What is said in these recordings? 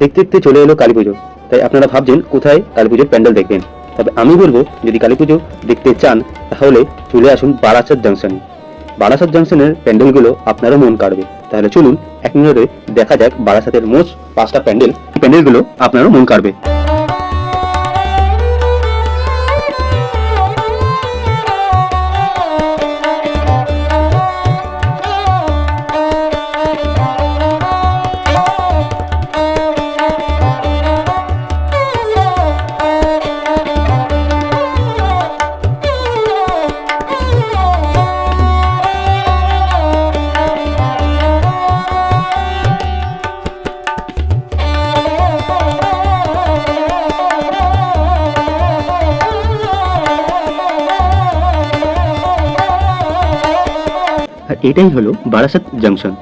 দেখতে দেখতে চলে এলো কালী পুজো তাই আপনারা ভাবছেন, কোথায় কালী পুজোর প্যান্ডেল দেখবেন? তবে আমি বলব, যদি কালী পুজো দেখতে চান, তাহলে চলে আসুন বারাসাত জাংশনে। বারাসাত জাংশনের প্যান্ডেলগুলো আপনারও মন কাড়বে। তাহলে চলুন, এক মিনিটে দেখা যাক বারাসাতের মোট পাঁচটা প্যান্ডেল। প্যান্ডেলগুলো আপনারও মন কাড়বে। এটাই হলো বারাসাত জাংশন।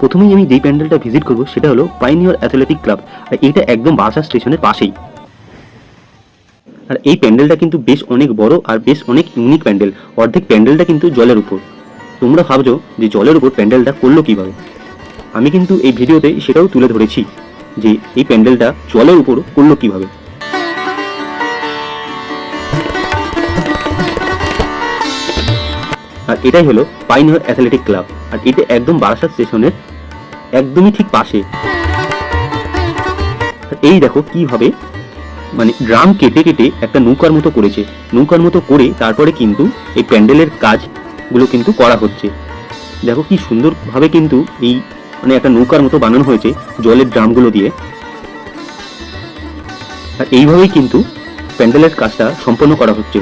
প্রথমেই আমি যেই প্যান্ডেলটা ভিজিট করব, সেটা হলো পাইনিয়র অ্যাথলেটিক ক্লাব আর এটা একদম বারাসাত স্টেশনের পাশেই। আর এই প্যান্ডেলটা কিন্তু বেশ অনেক বড় আর বেশ অনেক ইউনিক প্যান্ডেল। অর্ধেক প্যান্ডেলটা কিন্তু জলের উপর। তোমরা ভাবছ যে জলের উপর প্যান্ডেলটা করল কীভাবে? আমি কিন্তু এই ভিডিওতে সেটাও তুলে ধরেছি যে এই প্যান্ডেলটা জলের উপর করল কীভাবে। আর এটাই হলো পাইনিয়র অ্যাথলেটিক ক্লাব আর এটা একদম বারাসাত স্টেশনের একদমই ঠিক পাশে। এই দেখো কীভাবে মানে ড্রাম কেটে কেটে একটা নৌকার মতো করেছে। নৌকার মতো করে তারপরে কিন্তু এই প্যান্ডেলের কাজগুলো কিন্তু করা হচ্ছে। দেখো কি সুন্দরভাবে কিন্তু এই মানে একটা নৌকার মতো বানানো হয়েছে জলের ড্রামগুলো দিয়ে। আর এইভাবেই কিন্তু প্যান্ডেলের কাজটা সম্পন্ন করা হচ্ছে।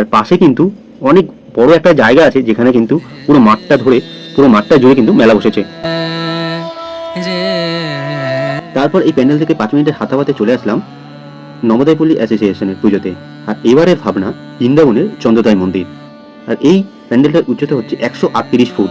আর পাশে কিন্তু অনেক বড় একটা জায়গা আছে যেখানে কিন্তু পুরো মাঠটা ধরে, পুরো মাঠটা জুড়ে কিন্তু মেলা বসেছে। তারপর এই প্যান্ডেল থেকে পাঁচ মিনিটের হাতাবাতে চলে আসলাম নবদয়পল্লী অ্যাসোসিয়েশনের পুজোতে। আর এবারের ভাবনা বৃন্দাবনের চন্দ্রদয় মন্দির। আর এই প্যান্ডেলটার উচ্চতা হচ্ছে একশো আটত্রিশ ফুট।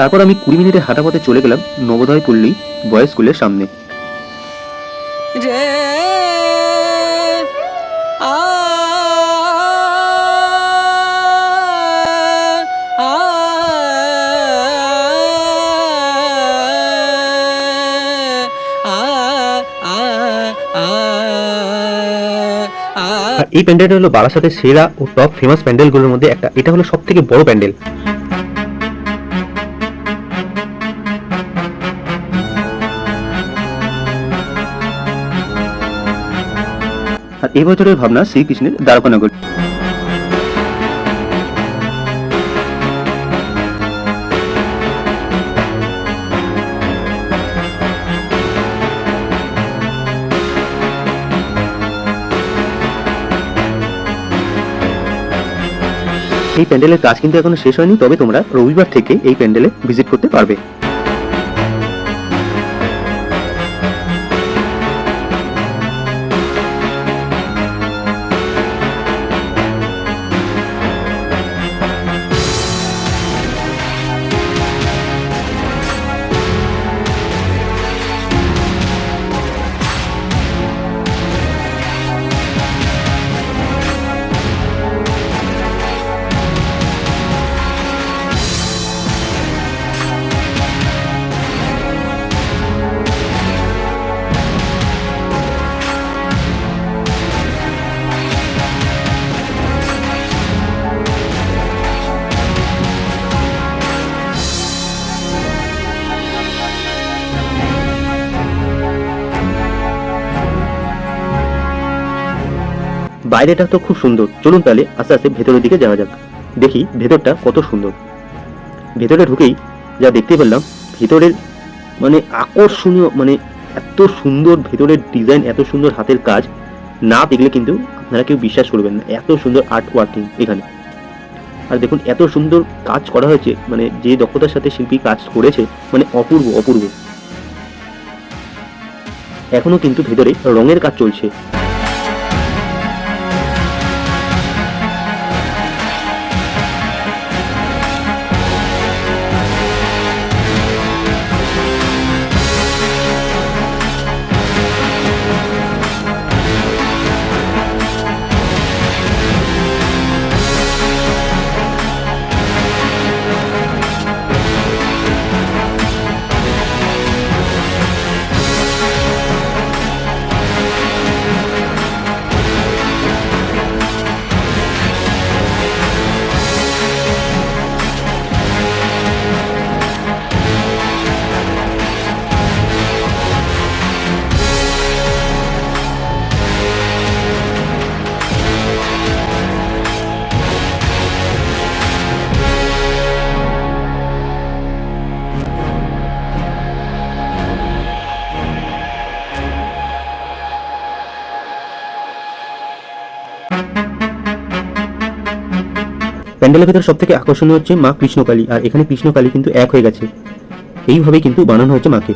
তারপর আমি কুড়ি মিনিটের হাঁটাপথে চলে গেলাম নবোদয় পল্লী বয়েজ স্কুলের সামনে। রে আ আ আ আ আ এই প্যান্ডেলটা হলো বারাসাতের সেরা ও টপ ফেমাস প্যান্ডেলগুলোর মধ্যে একটা। এটা হলো সব থেকে বড় প্যান্ডেল। আর এই বছরের ভাবনা শ্রীকৃষ্ণের দ্বারকানগর। এই প্যান্ডেলের কাজ কিন্তু এখনও শেষ হয়নি, তবে তোমরা রবিবার থেকে এই প্যান্ডেলে ভিজিট করতে পারবে। বাইরেটা তো খুব সুন্দর। চলুন তাহলে আস্তে আস্তে ভেতরের দিকে যাওয়া যাক। দেখি ভেতরটা কত সুন্দর। ভেতরে ঢুকেই যা দেখতে পেলাম, ভেতরের মানে আকর্ষণীয় মানে এত সুন্দর ভেতরের ডিজাইন এত সুন্দর হাতের কাজ, না দেখলে কিন্তু আপনারা কেউ বিশ্বাস করবেন না। এত সুন্দর আর্ট ওয়ার্কিং এখানে। আর দেখুন, এত সুন্দর কাজ করা হয়েছে মানে যে দক্ষতার সাথে শিল্পী কাজ করেছে মানে অপূর্ব অপূর্ব। এখনও কিন্তু ভেতরে রঙের কাজ চলছে। প্যান্ডেলের ভেতরে সব থেকে আকর্ষণীয় হচ্ছে মা কৃষ্ণকালী, আর এখানে কৃষ্ণকালী কিন্তু এক হয়ে গেছে। এইভাবে কিন্তু বানানো হয়েছে মাকে।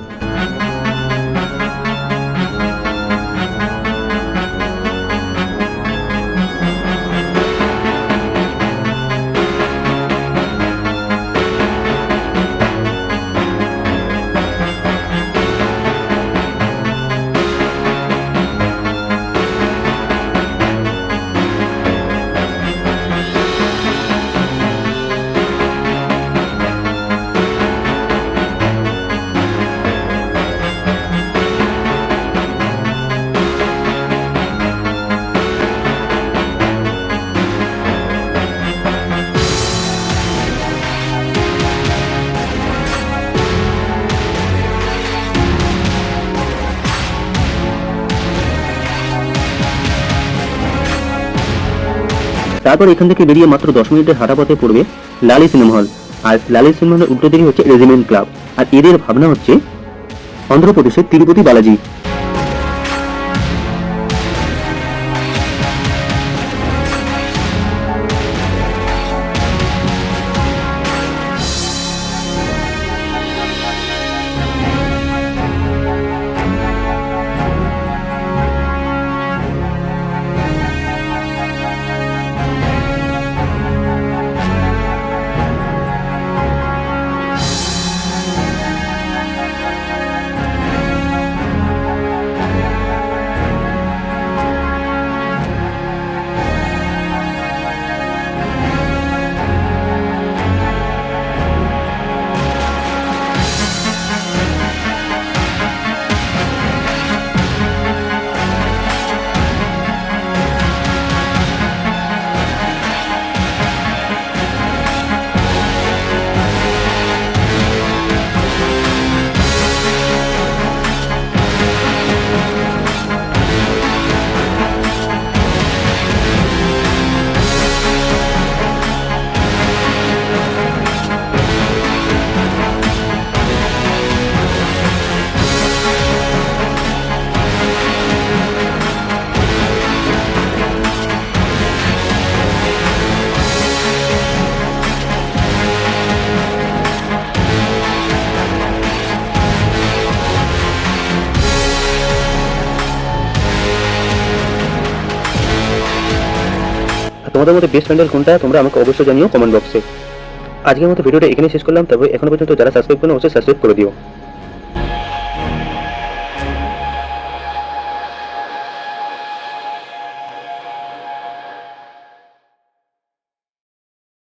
তারপর এখান থেকে বেরিয়ে মাত্র দশ মিনিটের হাঁটা পথে পড়বে লালি সিনেমা হল। আর লালি সিনেমা হলের উল্টো দিকে হচ্ছে রেজিমেন্ট ক্লাব। আর এদের ভাবনা হচ্ছে অন্ধ্রপ্রদেশের তিরুপতি বালাজি। তোমাদের মধ্যে বেস্ট প্যান্ডেল কোনটা, তোমরা আমাকে অবশ্যই জানিও কমেন্ট বক্সে আজকের মতো ভিডিওটা এখানে শেষ করলাম, তবে এখনও পর্যন্ত যারা সাবস্ক্রাইব করেন, অবশ্যই সাবস্ক্রাইব করে দিও।